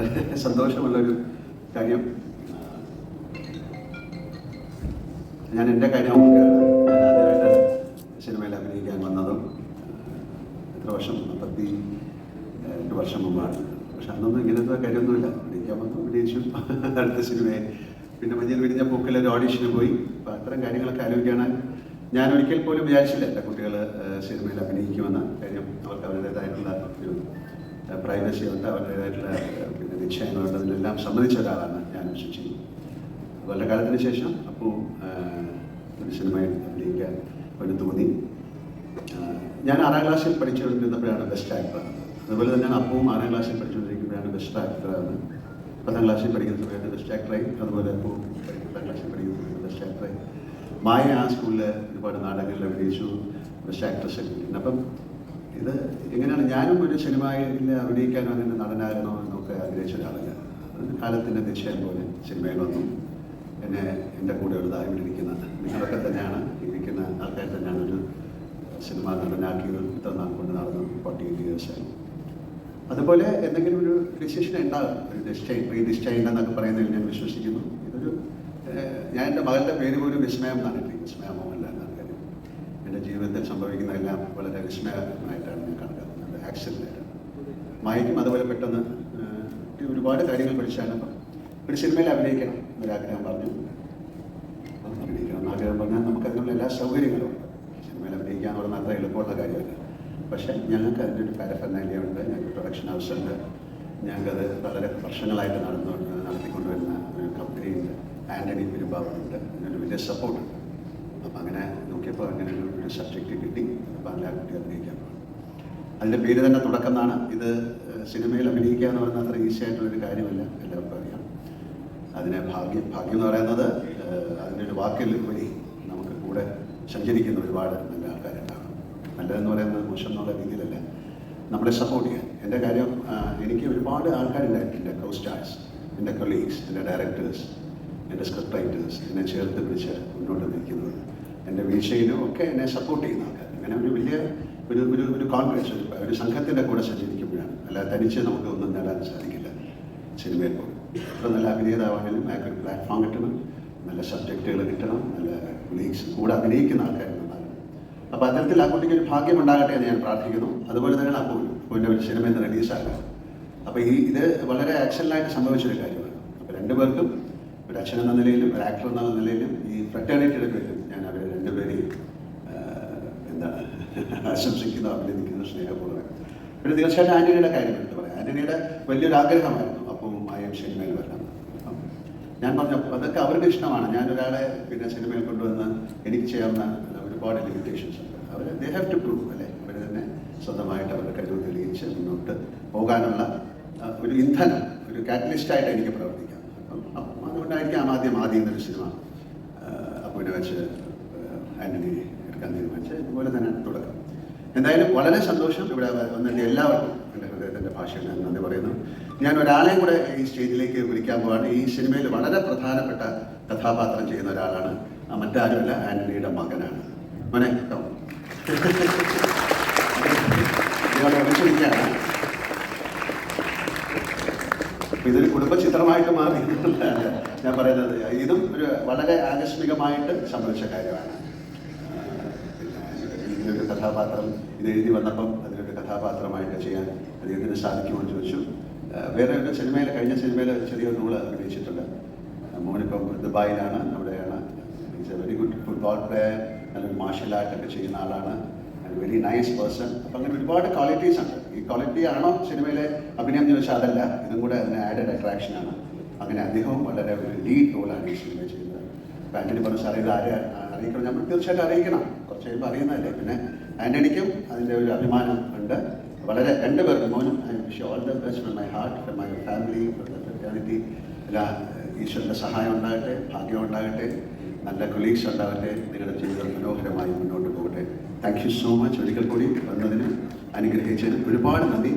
വളരെ സന്തോഷമുള്ളൊരു കാര്യം. ഞാൻ എന്റെ കാര്യം സിനിമയിൽ അഭിനയിക്കാൻ വന്നതും എത്ര വർഷം മുപ്പത്തി രണ്ട് വർഷം മുമ്പാണ്. പക്ഷെ അന്നൊന്നും ഇങ്ങനത്തെ കാര്യമൊന്നുമില്ല. അഭിനയിക്കാൻ വന്നു അഭിനയിച്ചു അടുത്ത സിനിമയെ. പിന്നെ മഞ്ഞിൽ വിരിഞ്ഞ പൂക്കിൽ ഒരു ഓഡീഷന് പോയി. അപ്പോൾ അത്തരം കാര്യങ്ങളൊക്കെ ആലോചിക്കുകയാണ് ഞാൻ ഒരിക്കൽ പോലും വിചാരിച്ചില്ല എന്റെ കുട്ടികൾ സിനിമയിൽ അഭിനയിക്കുമെന്ന കാര്യം അവർക്ക് അവരുടേതായിട്ടുള്ള ഒരു പ്രൈവസി ഉണ്ട് അവരുടേതായിട്ടുള്ള പിന്നെ നിശ്ചയങ്ങളുണ്ട് അതിനെല്ലാം സമ്മതിച്ച ഒരാളാണ് ഞാൻ ശുചി വളരെ കാലത്തിന് ശേഷം അപ്പോൾ ഒരു സിനിമയിൽ അഭിനയിക്കാൻ ഒരു തോന്നി. ഞാൻ ആറാം ക്ലാസ്സിൽ പഠിച്ചുകൊണ്ടിരുന്നപ്പോഴാണ് ബെസ്റ്റ് ആക്ടർ അതുപോലെ തന്നെയാണ് അപ്പവും ആറാം ക്ലാസ്സിൽ പഠിച്ചുകൊണ്ടിരിക്കുമ്പോഴാണ് ബെസ്റ്റ് ആക്ടറാണ് പത്താം ക്ലാസ്സിൽ പഠിക്കുന്ന സമയത്ത് ബെസ്റ്റ് ആക്ടറായി അതുപോലെ അപ്പവും പത്താം ക്ലാസ്സിൽ പഠിക്കുന്ന സമയത്ത് ബെസ്റ്റ് ആക്ടറായി മായ ആ സ്കൂളിൽ ഒരുപാട് നാടകങ്ങളിൽ അഭിനയിച്ചു. ബെസ്റ്റ് ആക്ട്രസ് അഭിനയിക്കുന്നു അപ്പം ഇത് എങ്ങനെയാണ്? ഞാനും ഒരു സിനിമയിൽ അഭിനയിക്കാൻ അങ്ങനെ നടനായിരുന്നോ എന്നൊക്കെ ആഗ്രഹിച്ച അത് കാലത്തിന്റെ നിശ്ചയം പോലെ സിനിമയിൽ വന്നു. എന്നെ എന്റെ കൂടെ ഉള്ളതായി ഇരിക്കുന്ന നിങ്ങളൊക്കെ തന്നെയാണ് ഇരിക്കുന്ന ആൾക്കാർ തന്നെയാണ് ഒരു സിനിമ നടനാക്കിയത് ഇത്ര നാൾ കൊണ്ട് നടന്നു ഫോർട്ടി എയ്റ്റ് ഇയേഴ്സായി അതുപോലെ എന്തെങ്കിലും ഒരു ഡിസിഷൻ ഉണ്ടാകും ഒരു നിശ്ചയം പ്രീ നിശ്ചയം എന്നൊക്കെ പറയുന്നതിൽ ഞാൻ വിശ്വസിക്കുന്നു. ഇതൊരു ഞാൻ എന്റെ മകളുടെ പേര് പോലും വിസ്മയം എന്നാണ് വിസ്മയമോ വിസ്മയ മോഹൻലാൽ എന്നാണ് എന്റെ ജീവിതത്തിൽ സംഭവിക്കുന്നതെല്ലാം വളരെ വിസ്മയമായിട്ടാണ് ഞാൻ കണക്കാക്കുന്നത്. ആയിട്ടാണ് മായക്കും അതുപോലെ പെട്ടെന്ന് ഒരുപാട് കാര്യങ്ങൾ പഠിച്ചാണ് ഒരു സിനിമയിൽ അഭിനയിക്കണം എന്നൊരാഗ്രഹം പറഞ്ഞു. അഭിനയിക്കണം എന്ന് ആഗ്രഹം പറഞ്ഞാൽ നമുക്ക് അതിനുള്ള എല്ലാ സൗകര്യങ്ങളും സിനിമയിൽ അഭിനയിക്കുക എന്ന് പറഞ്ഞാൽ അത്ര എളുപ്പമുള്ള കാര്യമല്ല. പക്ഷേ ഞങ്ങൾക്ക് അതിന്റെ ഒരു പാരഫർണാലിയ ഉണ്ട്. ഞങ്ങൾക്ക് പ്രൊഡക്ഷൻ ഹൗസ് ഉണ്ട്. ഞങ്ങൾക്കത് വളരെ വർഷങ്ങളായിട്ട് നടന്നു നടത്തിക്കൊണ്ടുവരുന്ന ഒരു കമ്പനിയുണ്ട് ആന്റണി പെരുമ്പാവുണ്ട് അതിനൊരു വലിയ സപ്പോർട്ടുണ്ട് അപ്പം അങ്ങനെ നോക്കിയപ്പോൾ അങ്ങനെ ഒരു സബ്ജക്റ്റ് കിട്ടി. അപ്പം ആ കുട്ടി അഭിനയിക്കാൻ അതിന്റെ പേര് തന്നെ തുടക്കം എന്നാണ്. ഇത് സിനിമയിൽ അഭിനയിക്കുക എന്ന് പറയുന്നത് അത്ര ഈസി ആയിട്ടുള്ളൊരു കാര്യമല്ല. എല്ലാവർക്കും അറിയാം. അതിനെ ഭാഗ്യം ഭാഗ്യം എന്ന് പറയുന്നത് അതിന്റെ ഒരു വാക്കിൽ വഴി നമുക്ക് കൂടെ സഞ്ചരിക്കുന്ന ഒരുപാട് നല്ല ആൾക്കാരുണ്ടാകും. നല്ലതെന്ന് പറയുന്നത് മോശം എന്നുള്ള രീതിയിലല്ല. നമ്മളെ സപ്പോർട്ട് ചെയ്യാൻ. എന്റെ കാര്യം എനിക്ക് ഒരുപാട് ആൾക്കാരുണ്ടായിരുന്നു എന്റെ കോ സ്റ്റാർസ് എന്റെ കൊളീഗ്സ് എന്റെ ഡയറക്ടേഴ്സ് എന്റെ സ്ക്രിപ്റ്റ് റൈറ്റേഴ്സ് എന്നെ ചേർത്ത് പിടിച്ച് മുന്നോട്ട് നയിക്കുന്നത് എന്റെ വീഴ്ചയിലും ഒക്കെ എന്നെ സപ്പോർട്ട് ചെയ്യുന്ന ആൾക്കാർ അങ്ങനെ ഒരു വലിയ ഒരു ഒരു ഒരു കോൺഫിഡൻസ് ഒരു സംഘത്തിന്റെ കൂടെ സഞ്ചരിക്കുമ്പോഴാണ്. അല്ലാതെ തനിച്ച് നമുക്ക് ഒന്നും നേടാൻ സാധിക്കില്ല സിനിമയിൽ എത്ര നല്ല അഭിനേതാവാണെങ്കിലും അയാൾക്ക് ഒരു പ്ലാറ്റ്ഫോം കിട്ടണം നല്ല സബ്ജക്റ്റുകൾ കിട്ടണം നല്ല കൊളീഗ്സ് കൂടെ അഭിനയിക്കുന്ന ആൾക്കാർ നന്നാകണം അപ്പോൾ അത്തരത്തിൽ ആ കുട്ടിക്ക് ഒരു ഭാഗ്യം ഉണ്ടാകട്ടെ എന്ന് ഞാൻ പ്രാർത്ഥിക്കുന്നു. അതുപോലെ തന്നെയാണ് അപ്പോൾ പിന്നെ ഒരു സിനിമ ഇന്ന് റിലീസാകാം അപ്പോൾ ഈ ഇത് വളരെ ആക്ഷനിലായിട്ട് സംഭവിച്ചൊരു കാര്യമാണ്. അപ്പോൾ രണ്ടുപേർക്കും ഒരു അച്ഛൻ എന്ന നിലയിലും ഒരു ആക്ടർ എന്ന നിലയിലും ഈ ഫ്രട്ടേണിറ്റിയുടെ അവരെ രണ്ടുപേരെയും ആഹ്, എന്താണ് ആശംസിക്കുന്ന അഭിനന്ദിക്കുന്ന സ്നേഹപൂർവം പിന്നെ തീർച്ചയായിട്ടും ആന്റണിയുടെ കാര്യം എടുത്ത് പറയാം. ആന്റണിയുടെ വലിയൊരു ആഗ്രഹമായിരുന്നു അപ്പം മായം സിനിമയിൽ വരണം. ഞാൻ പറഞ്ഞു "അപ്പൊ അതൊക്കെ അവരുടെ ഇഷ്ടമാണ്. ഞാൻ പിന്നെ സിനിമയിൽ കൊണ്ടുവന്ന് എനിക്ക് ചെയ്യാവുന്ന ഒരുപാട് ലിമിറ്റേഷൻസ് ഉണ്ട്. അവർ ദേ ഹാവ് ടു പ്രൂവ് അല്ലേ? അവർ തന്നെ സ്വന്തമായിട്ട് അവരുടെ കഴിവ് തെളിയിച്ച് മുന്നോട്ട് പോകാനുള്ള ഒരു ഇന്ധനം ഒരു കാറ്റലിസ്റ്റായിട്ട് എനിക്ക് പ്രവർത്തിക്കാം. അപ്പം അതുകൊണ്ടായിരിക്കാം ആദ്യം ആദ്യം എന്നൊരു സിനിമ അപ്പുവിനെ വെച്ച് ആന്റണി എടുക്കാൻ തീരുമാനിച്ചത് ഇതുപോലെ തന്നെ തുടക്കം. എന്തായാലും വളരെ സന്തോഷം ഇവിടെ വന്നിട്ട് എല്ലാവർക്കും എന്റെ ഹൃദയത്തിന്റെ ഭാഷയിൽ ഞാൻ നന്ദി പറയുന്നു. ഞാൻ ഒരാളെയും കൂടെ ഈ സ്റ്റേജിലേക്ക് വിളിക്കാൻ പോവാണ്. ഈ സിനിമയിൽ വളരെ പ്രധാനപ്പെട്ട കഥാപാത്രം ചെയ്യുന്ന ഒരാളാണ്. മറ്റാരുമല്ല ആന്റണിയുടെ മകനാണ്. മോനെ വിളിച്ചിരിക്കുകയാണ് ഇതൊരു കുടുംബ ചിത്രമായിട്ട് മാറി. ഞാൻ പറയുന്നത് ഇതും ഒരു വളരെ ആകസ്മികമായിട്ട് സംഭവിച്ച കാര്യമാണ്. കഥാപാത്രം ഇത് എഴുതി വന്നപ്പം അതിനൊരു കഥാപാത്രമായിട്ട് ചെയ്യാൻ അദ്ദേഹത്തിന് സാധിക്കുമോ എന്ന് ചോദിച്ചു. വേറെ ഒരു സിനിമയിൽ കഴിഞ്ഞ സിനിമയിൽ ചെറിയൊരു റോൾ അഭിനയിച്ചിട്ടുണ്ട്. മോനിപ്പം ദുബായിലാണ് അവിടെയാണ്. Is a very good football player നല്ലൊരു മാർഷൽ ആർട്ട് ഒക്കെ ചെയ്യുന്ന ആളാണ്. വെരി നൈസ് പേഴ്സൺ അപ്പം അങ്ങനെ ഒരുപാട് ക്വാളിറ്റീസ് ഉണ്ട്. ഈ ക്വാളിറ്റി ആണോ സിനിമയിലെ അഭിനയം ചോദിച്ചാൽ അതല്ല. ഇതും കൂടെ അതിന് ആഡഡ് അട്രാക്ഷൻ ആണ്. അങ്ങനെ അദ്ദേഹവും വളരെ ഒരു ലീഡ് റോളാണ് ഈ സിനിമ ചെയ്യുന്നത്. അപ്പം ആന്റണി പറഞ്ഞ സാറേ ഇത് ആരെ? അറിയിക്കണം. നമ്മൾ തീർച്ചയായിട്ടും അറിയിക്കണം. കുറച്ച് കഴിയുമ്പോൾ അറിയുന്നതല്ലേ. പിന്നെ ആന്റണിക്കും അതിന്റെ ഒരു അഭിമാനം ഉണ്ട്. വളരെ രണ്ട് പേർക്ക് മോനും I wish all the best from my heart from my family from എല്ലാ ഈശ്വരന്റെ സഹായം ഉണ്ടാകട്ടെ ഭാഗ്യം ഉണ്ടാകട്ടെ നല്ല കൊളീഗ്സ് ഉണ്ടാകട്ടെ നിങ്ങളുടെ ജീവിതം മനോഹരമായി മുന്നോട്ട് പോകട്ടെ. താങ്ക് യു സോ മച്ച് ഒരിക്കൽ കൂടി വന്നതിന് അനുഗ്രഹിച്ചതിന് ഒരുപാട് നന്ദി.